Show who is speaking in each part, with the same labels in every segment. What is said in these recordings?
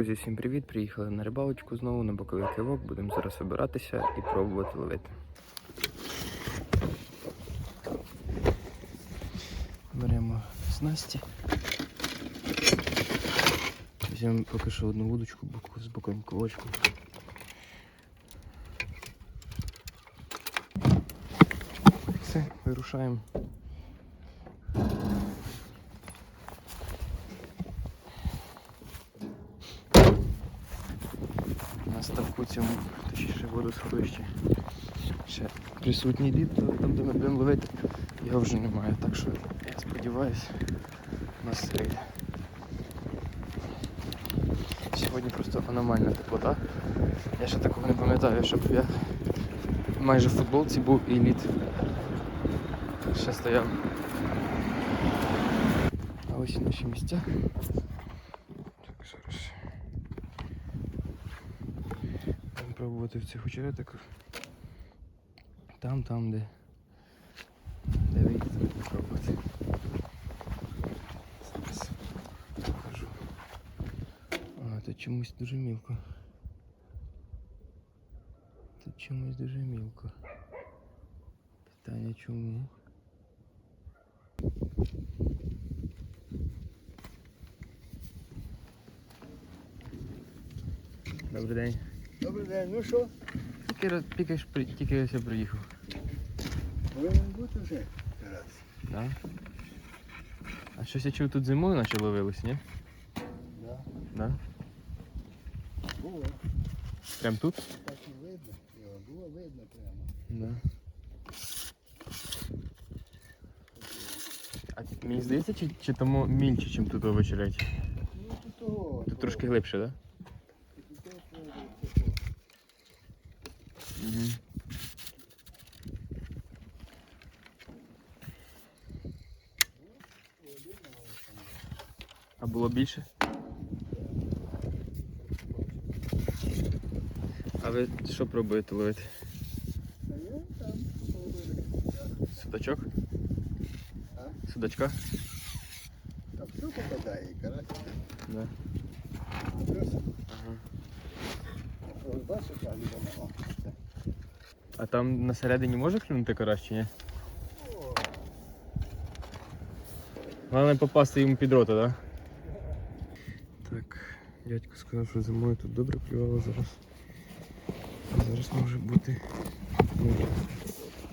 Speaker 1: Друзі, всім привіт! Приїхали на рибалочку знову на боковий кивок. Будемо зараз вибиратися і пробувати ловити. Беремо снасті. Візьмемо поки що одну вудочку з боковим кивочком. Все, вирушаємо. Водосховищі. Ще присутній лід, там, де ми будемо ловити, його вже немає. Так що я сподіваюся, нас вийде. Сьогодні просто аномальна теплота. Я ще такого не пам'ятаю, щоб я майже в футболці був і лід ще стояв. А ось наші місця. Так, зараз. Будемо пробувати в цих очеретиках. Там, там, де. Де будемо пробувати. Зараз покажу. А, тут чомусь дуже мілко. Тут чомусь дуже мілко. Питання чому? Добрий день.
Speaker 2: Добрий день, ну що,
Speaker 1: Тільки, роз- тільки, ж при- тільки ось я приїхав.
Speaker 2: повинен бути вже Тарас.
Speaker 1: Да? А щось я чув тут зимою наче ловилось, ні?
Speaker 2: Да.
Speaker 1: Да?
Speaker 2: Було,
Speaker 1: Прям тут?
Speaker 2: так і видно. Його було видно прямо.
Speaker 1: Да. А мені здається, чи, чи тому мільче, ніж тут у вечереті?
Speaker 2: Ну тут того.
Speaker 1: Тут трошки глибше, так?
Speaker 2: Тут
Speaker 1: А було більше? А ви що пробуєте ловити?
Speaker 2: А я там половина.
Speaker 1: Судачок?
Speaker 2: А?
Speaker 1: Судачка?
Speaker 2: Там все попадає, і карась.
Speaker 1: Да.
Speaker 2: Плюс,
Speaker 1: Ага.
Speaker 2: ось бачиш, там воно. О, це.
Speaker 1: А там на середині може клюнути карась чи ні?
Speaker 2: О,
Speaker 1: Головне попасти йому під рота, так? Так, дядько сказав, що зимою тут добре клювало зараз. Зараз може бути. Ну,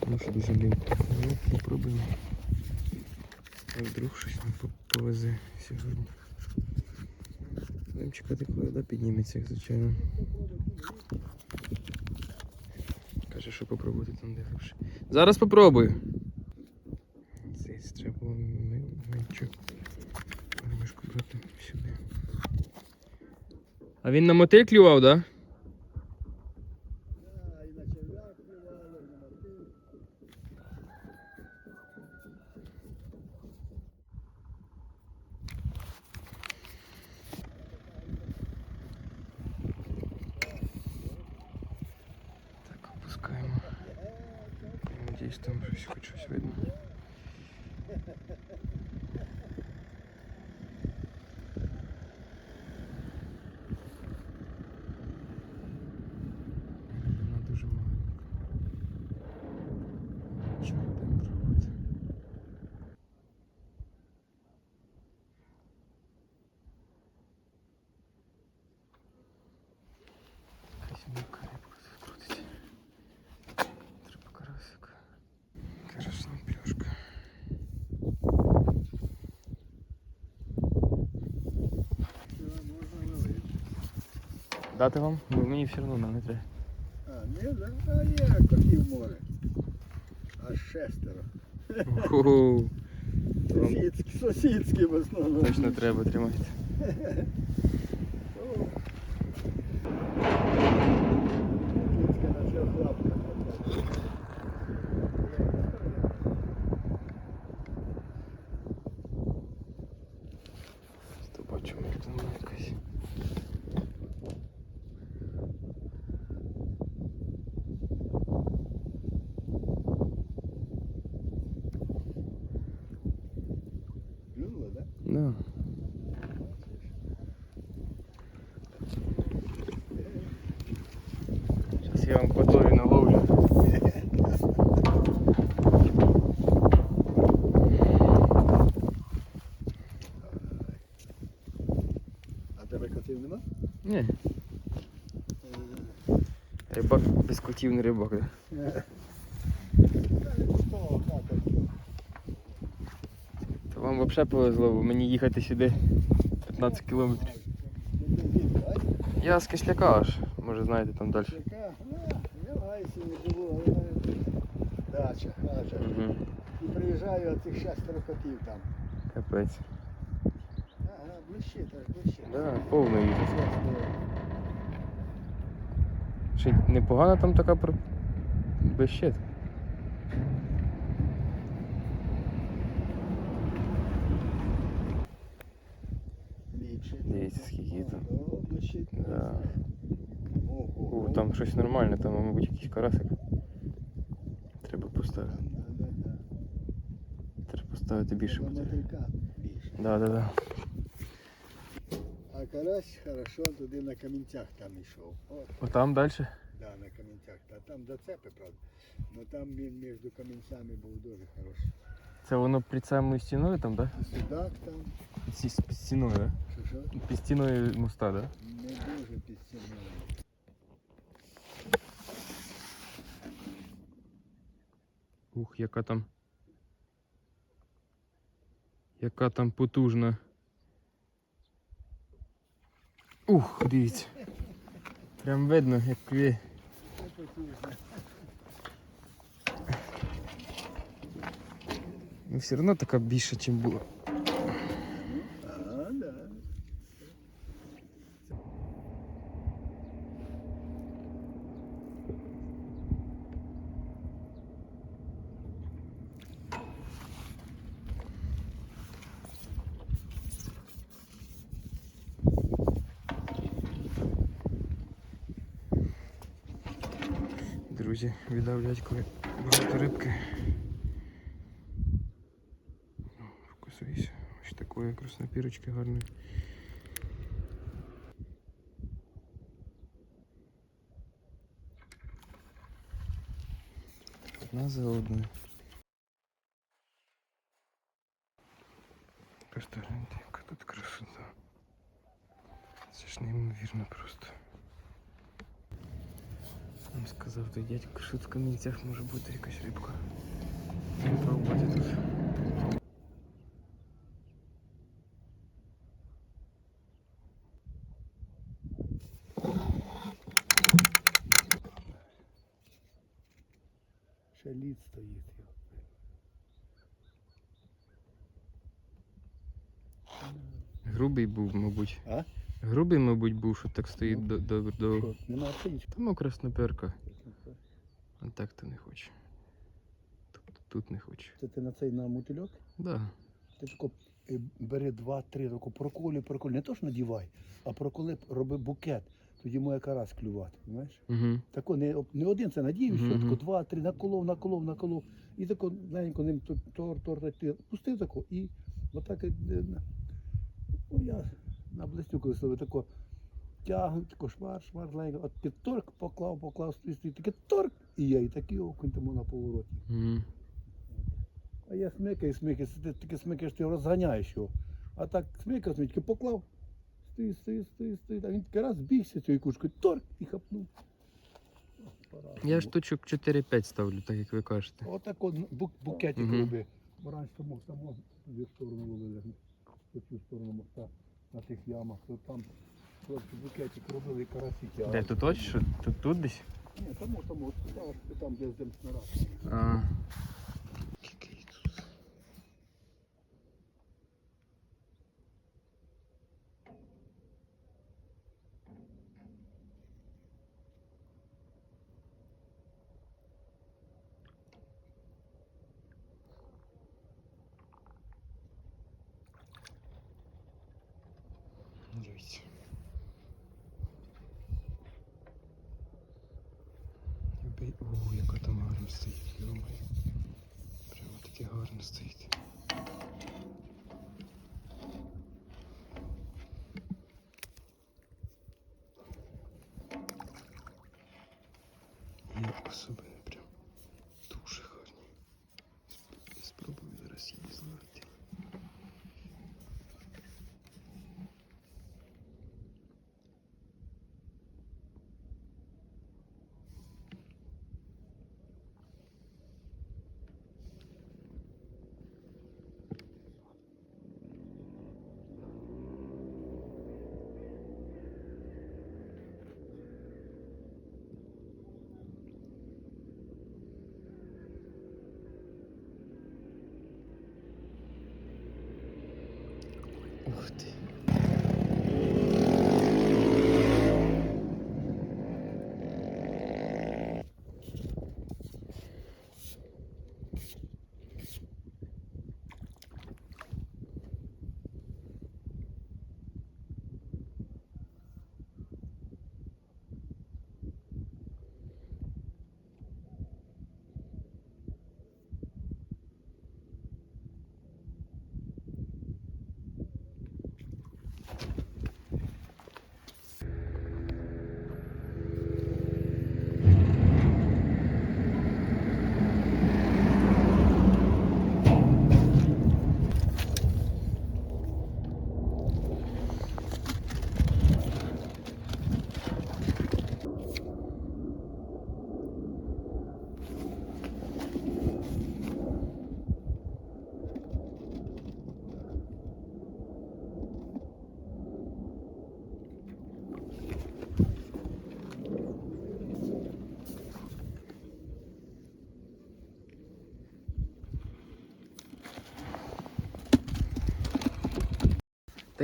Speaker 1: тому що дуже лінько. Ну, попробуємо. Вдруг щось по- повезе сьогодні. Будемо чекати, коли вода підніметься, як звичайно. Каже, що попробувати там де глибше. Зараз попробую. Цей треба було меншу брати сюди. А він на мотиль клював, так? Да?
Speaker 2: да, і на черв'як плювало, і на мотив.
Speaker 1: Так, опускаємо. Я там щось хоч щось видно. Якась мілка рибка тут крутиться. Треба карасик. Карасна плюшка.
Speaker 2: Все, можна ловити.
Speaker 1: Дати вам? Ну, мені все одно нам не треба.
Speaker 2: А, не, да? а є котів море. Аж шестеро.
Speaker 1: Ху-ху. Вам
Speaker 2: Сусідські, сусідські в основному.
Speaker 1: точно треба тримати. я вам потою наловлю.
Speaker 2: А тебе котів нема?
Speaker 1: Ні. Рибак без котів не рибак. Да? То вам взагалі повезло, бо мені їхати сюди 15 кілометрів. Я з Кисляка аж, може знаєте там далі.
Speaker 2: Яка? Ну, Я лайсі не було, але дача, дача.
Speaker 1: Угу.
Speaker 2: І приїжджаю, а цих шестеро котів там.
Speaker 1: Капець.
Speaker 2: Ага, блищить, аж блищить.
Speaker 1: Да, повно їх.
Speaker 2: Все, все.
Speaker 1: Ще й непогана там така про... безщит.
Speaker 2: Ліпше.
Speaker 1: Дивіться, скільки там. Да.
Speaker 2: Ого.
Speaker 1: О, там щось нормальне, там, мабуть, якийсь карасик. Треба поставити.
Speaker 2: Да, да, да.
Speaker 1: Треба поставити більше
Speaker 2: Треба
Speaker 1: буде.
Speaker 2: мотилька більше.
Speaker 1: Да, да, да.
Speaker 2: А карась хорошо туди на камінцях там йшов. От,
Speaker 1: Отам далі?
Speaker 2: да, на камінцях. Та там доцепи, правда. Ну там він між камінцями був дуже хороший.
Speaker 1: Це воно під самою стіною там, да?
Speaker 2: І судак там,
Speaker 1: Під ці- під стіною, да?
Speaker 2: що що,
Speaker 1: Під стіною моста, да?
Speaker 2: не дуже підстягнули.
Speaker 1: Ух, яка там. Яка там потужна. Ух, дивіться. Прям видно, як кві. Ну все одно така більша, ніж була.
Speaker 2: А, да.
Speaker 1: Друзі, віддав дядькові багато рибки. Ну, Ось такої краснопірочки гарної. Одна за одною. Він сказав, той дядько, що в камінцях може бути якась рибка. Пробувати тут.
Speaker 2: Ще лід стоїть.
Speaker 1: Грубий був, мабуть.
Speaker 2: А?
Speaker 1: Грубий, мабуть, був, що так стоїть
Speaker 2: Ну,
Speaker 1: до, до, до...
Speaker 2: Що, нема
Speaker 1: красноперка. А так то не хоче. Тобто тут не хоче.
Speaker 2: Це ти на цей на мотильок?
Speaker 1: Да.
Speaker 2: Ти тако е, бери два-три, тако проколюй, проколюй. Не то ж надівай, а проколи, роби букет. Тоді моя карась клювати, знаєш?
Speaker 1: Угу.
Speaker 2: Тако не, не один це надів,
Speaker 1: Мгм,
Speaker 2: що тако два-три, наколов, наколов, наколов. І тако маленько ним то- тор, тор, ти пустив тако і отак е, на- ну, я на блистю коли себе тако тягну, тако шмар, зеленько, от ти торк поклав, поклав, стоїть, стоїть, таке торк, і я, і такий окунь тому на повороті.
Speaker 1: Угу.
Speaker 2: А я смикаю, смикаю, ти таке смикаєш, ти розганяєш його. А так смикав, смикав, поклав, стоїть, стоїть, стоїть, стоїть. А він такий раз бігся цією кушкою, торк і хапнув.
Speaker 1: Я штучок 4-5 ставлю, так як ви кажете.
Speaker 2: Отак от бук, букетик
Speaker 1: Мгм.
Speaker 2: роби. Раніше мог там в сторону ловили, по цю сторону моста на тих ямах, то там хлопці букетик робили і карасики.
Speaker 1: Де тут точно? Тут, тут десь?
Speaker 2: Ні, тому, тому, там, там де з снарад.
Speaker 1: А. Бей- О, яка там гарна стоїть, йомай. Прямо таке гарно стоїть.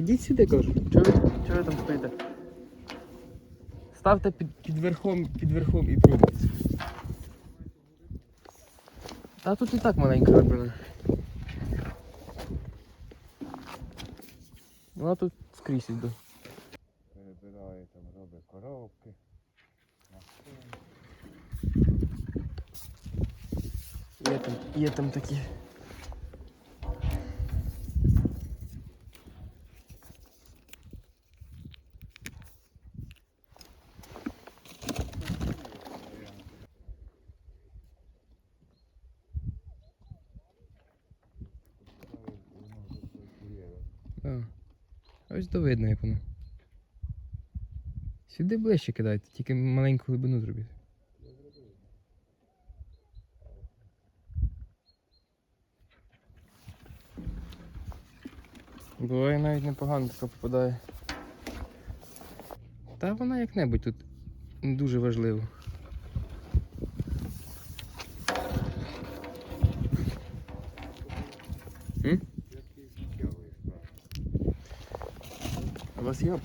Speaker 1: Йдіть сюди, кажу. Чого ви, чого ви там стоїте? Ставте під, під верхом, під верхом і пробуйте. Та тут і так маленька глибина. Вона тут скрізь іде.
Speaker 3: перебирає, там робить коробки.
Speaker 1: Є там, є там такі. А. Ось то видно, як воно. Сюди ближче кидайте, тільки маленьку глибину зробіть. Буває навіть непогано така попадає. Та вона як-небудь тут не дуже важливо. Є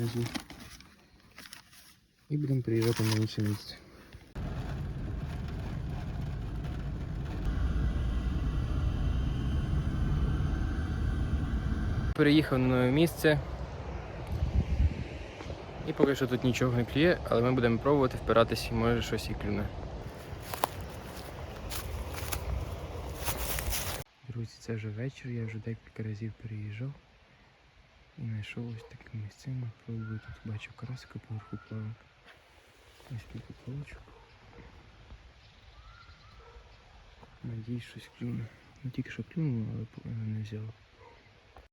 Speaker 1: внизу. І будемо приїжджати на інше місце. Переїхав на нове місце. І поки що тут нічого не клює, але ми будемо пробувати впиратись, може щось і клюне. Друзі, це вже вечір, я вже декілька разів переїжджав і знайшов ось таке місцину. Пробую тут бачу карасика поверху плавок. Ось кілька палочок. Надіюсь, щось клюне. Ну тільки що клюнуло, але не взяв.